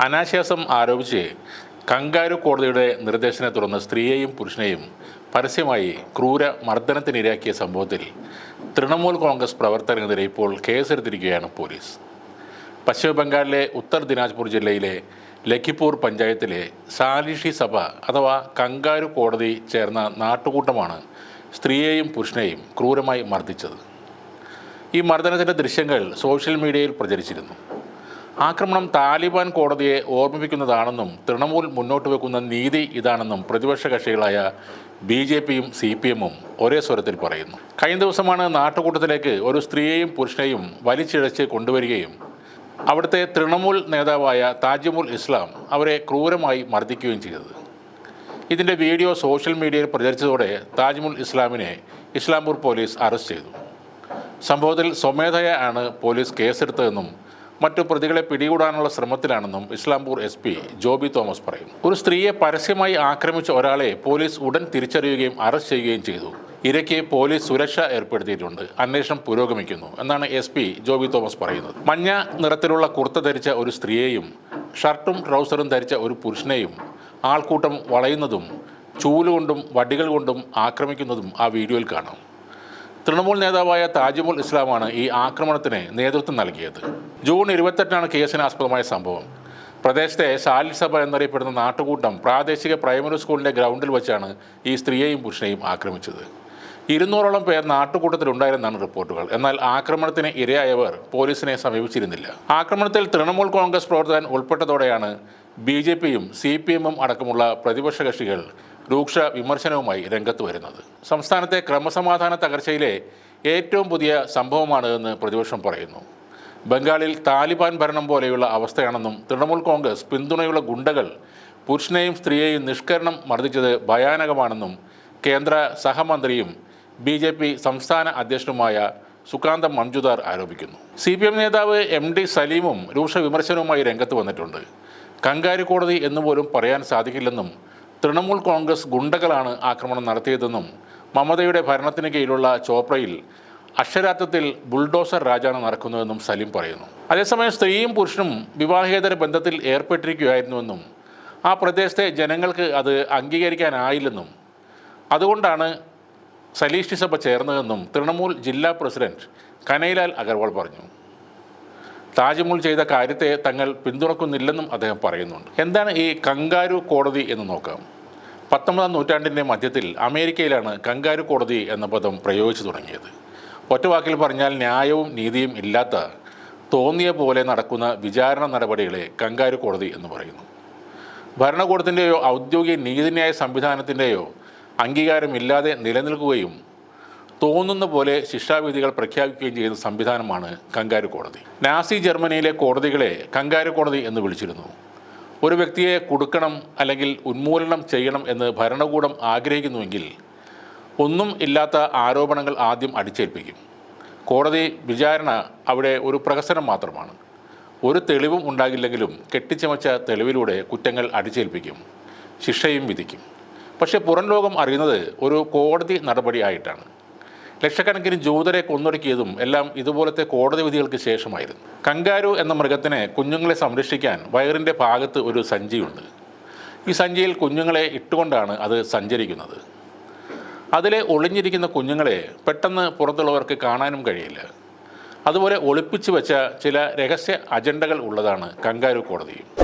അനാശ്വാസം ആരോപിച്ച് കങ്കാരു കോടതിയുടെ നിർദ്ദേശത്തെ തുടർന്ന് സ്ത്രീയെയും പുരുഷനെയും പരസ്യമായി ക്രൂര മർദ്ദനത്തിനിരയാക്കിയ സംഭവത്തിൽ തൃണമൂൽ കോൺഗ്രസ് പ്രവർത്തകനെതിരെ ഇപ്പോൾ കേസെടുത്തിരിക്കുകയാണ് പോലീസ്. പശ്ചിമ ബംഗാളിലെ ഉത്തർ ദിനാജ്പൂർ ജില്ലയിലെ ലഖിപൂർ പഞ്ചായത്തിലെ സാലിഷി സഭ അഥവാ കങ്കാരു കോടതി ചേർന്ന നാട്ടുകൂട്ടമാണ് സ്ത്രീയെയും പുരുഷനെയും ക്രൂരമായി മർദ്ദിച്ചത്. ഈ മർദ്ദനത്തിന്റെ ദൃശ്യങ്ങൾ സോഷ്യൽ മീഡിയയിൽ പ്രചരിച്ചിരുന്നു. ആക്രമണം താലിബാൻ കോടതിയെ ഓർമ്മിപ്പിക്കുന്നതാണെന്നും തൃണമൂൽ മുന്നോട്ട് വെക്കുന്ന നീതി ഇതാണെന്നും പ്രതിപക്ഷ കക്ഷികളായ ബി ജെ പിയും സി പി എമ്മും ഒരേ സ്വരത്തിൽ പറയുന്നു. കഴിഞ്ഞ ദിവസമാണ് നാട്ടുകൂട്ടത്തിലേക്ക് ഒരു സ്ത്രീയെയും പുരുഷനെയും വലിച്ചിഴച്ച് കൊണ്ടുവരികയും അവിടുത്തെ തൃണമൂൽ നേതാവായ താജിമുൽ ഇസ്ലാം അവരെ ക്രൂരമായി മർദ്ദിക്കുകയും ചെയ്തത്. ഇതിന്റെ വീഡിയോ സോഷ്യൽ മീഡിയയിൽ പ്രചരിച്ചതോടെ താജ്മുൽ ഇസ്ലാമിനെ ഇസ്ലാംപൂർ പോലീസ് അറസ്റ്റ് ചെയ്തു. സംഭവത്തിൽ സ്വമേധയ ആണ് പോലീസ് കേസെടുത്തതെന്നും മറ്റു പ്രതികളെ പിടികൂടാനുള്ള ശ്രമത്തിലാണെന്നും ഇസ്ലാംപൂർ എസ് പി ജോബി തോമസ് പറയും. ഒരു സ്ത്രീയെ പരസ്യമായി ആക്രമിച്ച ഒരാളെ പോലീസ് ഉടൻ തിരിച്ചറിയുകയും അറസ്റ്റ് ചെയ്യുകയും ചെയ്തു. ഇരയ്ക്ക് പോലീസ് സുരക്ഷ ഏർപ്പെടുത്തിയിട്ടുണ്ട്. അന്വേഷണം പുരോഗമിക്കുന്നു എന്നാണ് എസ് പി ജോബി തോമസ് പറയുന്നത്. മഞ്ഞ നിറത്തിലുള്ള കുർത്ത ധരിച്ച ഒരു സ്ത്രീയെയും ഷർട്ടും ട്രൗസറും ധരിച്ച ഒരു പുരുഷനെയും ആൾക്കൂട്ടം വളയുന്നതും ചൂലുകൊണ്ടും വടികൾ കൊണ്ടും ആക്രമിക്കുന്നതും ആ വീഡിയോയിൽ കാണാം. തൃണമൂൽ നേതാവായ താജ്മുൽ ഇസ്ലാമാണ് ഈ ആക്രമണത്തിന് നേതൃത്വം നൽകിയത്. ജൂൺ ഇരുപത്തെട്ടിനാണ് കേസിന് ആസ്പദമായ സംഭവം. പ്രദേശത്തെ സാലിൽ സഭ എന്നറിയപ്പെടുന്ന നാട്ടുകൂട്ടം പ്രാദേശിക പ്രൈമറി സ്കൂളിന്റെ ഗ്രൗണ്ടിൽ വെച്ചാണ് ഈ സ്ത്രീയെയും പുരുഷനെയും ആക്രമിച്ചത്. ഇരുന്നൂറോളം പേർ നാട്ടുകൂട്ടത്തിലുണ്ടായിരുന്നാണ് റിപ്പോർട്ടുകൾ. എന്നാൽ ആക്രമണത്തിന് ഇരയായവർ പോലീസിനെ സമീപിച്ചിരുന്നില്ല. ആക്രമണത്തിൽ തൃണമൂൽ കോൺഗ്രസ് പ്രവർത്തകൻ ഉൾപ്പെട്ടതോടെയാണ് ബി ജെ പിയും സി പി എമ്മും അടക്കമുള്ള പ്രതിപക്ഷ കക്ഷികൾ രൂക്ഷ വിമർശനവുമായി രംഗത്ത് വരുന്നത്. സംസ്ഥാനത്തെ ക്രമസമാധാന തകർച്ചയിലെ ഏറ്റവും പുതിയ സംഭവമാണ് എന്ന് പ്രതിപക്ഷം പറയുന്നു. ബംഗാളിൽ താലിബാൻ ഭരണം പോലെയുള്ള അവസ്ഥയാണെന്നും തൃണമൂൽ കോൺഗ്രസ് പിന്തുണയുള്ള ഗുണ്ടകൾ പുരുഷനെയും സ്ത്രീയെയും നിഷ്കരണം മർദ്ദിച്ചത് ഭയാനകമാണെന്നും കേന്ദ്ര സഹമന്ത്രിയും ബി ജെ പി സംസ്ഥാന അധ്യക്ഷനുമായ സുകാന്തം മഞ്ജുദാർ ആരോപിക്കുന്നു. സി പി എം നേതാവ് എം ഡി സലീമും രൂക്ഷ വിമർശനവുമായി രംഗത്ത് വന്നിട്ടുണ്ട്. കങ്കാരി കോടതി എന്നുപോലും പറയാൻ സാധിക്കില്ലെന്നും തൃണമൂൽ കോൺഗ്രസ് ഗുണ്ടകളാണ് ആക്രമണം നടത്തിയതെന്നും മമതയുടെ ഭരണത്തിന് കീഴിലുള്ള ചോപ്രയിൽ അക്ഷരാർത്ഥത്തിൽ ബുൾഡോസർ രാജാണ് നടക്കുന്നതെന്നും സലീം പറയുന്നു. അതേസമയം സ്ത്രീയും പുരുഷനും വിവാഹേതര ബന്ധത്തിൽ ഏർപ്പെട്ടിരിക്കുകയായിരുന്നുവെന്നും ആ പ്രദേശത്തെ ജനങ്ങൾക്ക് അത് അംഗീകരിക്കാനായില്ലെന്നും അതുകൊണ്ടാണ് സലീഷ്ടി സഭ ചേർന്നതെന്നും തൃണമൂൽ ജില്ലാ പ്രസിഡന്റ് കനൈലാൽ അഗർവാൾ പറഞ്ഞു. താജ്മഹൽ ചെയ്ത കാര്യത്തെ തങ്ങൾ പിന്തുണക്കുന്നില്ലെന്നും അദ്ദേഹം പറയുന്നുണ്ട്. എന്താണ് ഈ കങ്കാരു കോടതി എന്ന് നോക്കാം. പത്തൊമ്പതാം നൂറ്റാണ്ടിന്റെ മധ്യത്തിൽ അമേരിക്കയിലാണ് കങ്കാരു കോടതി എന്ന പദം പ്രയോഗിച്ചു തുടങ്ങിയത്. ഒറ്റവാക്കിൽ പറഞ്ഞാൽ ന്യായവും നീതിയും ഇല്ലാത്ത തോന്നിയ പോലെ നടക്കുന്ന വിചാരണ നടപടികളെ കങ്കാരു കോടതി എന്ന് പറയുന്നു. ഭരണകൂടത്തിന്റെയോ ഔദ്യോഗിക നീതിന്യായ സംവിധാനത്തിന്റെയോ അംഗീകാരമില്ലാതെ നിലനിൽക്കുകയും തോന്നുന്ന പോലെ ശിക്ഷാവിധികൾ പ്രഖ്യാപിക്കുകയും ചെയ്യുന്ന സംവിധാനമാണ് കങ്കാരു കോടതി. നാസി ജർമ്മനിയിലെ കോടതികളെ കങ്കാരു കോടതി എന്ന് വിളിച്ചിരുന്നു. ഒരു വ്യക്തിയെ കൊടുക്കണം അല്ലെങ്കിൽ ഉന്മൂലനം ചെയ്യണം എന്ന് ഭരണകൂടം ആഗ്രഹിക്കുന്നുവെങ്കിൽ ഒന്നും ഇല്ലാത്ത ആരോപണങ്ങൾ ആദ്യം അടിച്ചേൽപ്പിക്കും. കോടതി വിചാരണ അവിടെ ഒരു പ്രഹസനം മാത്രമാണ്. ഒരു തെളിവും ഉണ്ടാകില്ലെങ്കിലും കെട്ടിച്ചമച്ച തെളിവിലൂടെ കുറ്റങ്ങൾ അടിച്ചേൽപ്പിക്കും ശിക്ഷയും വിധിക്കും. പക്ഷേ പുറം ലോകം അറിയുന്നത് ഒരു കോടതി നടപടി ആയിട്ടാണ് ലക്ഷക്കണക്കിന് ജൂതരെ കൊന്നൊടുക്കിയതും എല്ലാം ഇതുപോലത്തെ കോടതി വിധികൾക്ക് ശേഷമായിരുന്നു. കങ്കാരു എന്ന മൃഗത്തിനെ കുഞ്ഞുങ്ങളെ സംരക്ഷിക്കാൻ വയറിന്റെ ഭാഗത്ത് ഒരു സഞ്ചിയുണ്ട്. ഈ സഞ്ചിയിൽ കുഞ്ഞുങ്ങളെ ഇട്ടുകൊണ്ടാണ് അത് സഞ്ചരിക്കുന്നത്. അതിലെ ഒളിഞ്ഞിരിക്കുന്ന കുഞ്ഞുങ്ങളെ പെട്ടെന്ന് പുറത്തുള്ളവർക്ക് കാണാനും കഴിയില്ല. അതുപോലെ ഒളിപ്പിച്ചു വെച്ച ചില രഹസ്യ അജണ്ടകൾ ഉള്ളതാണ് കങ്കാരു കോടതിയും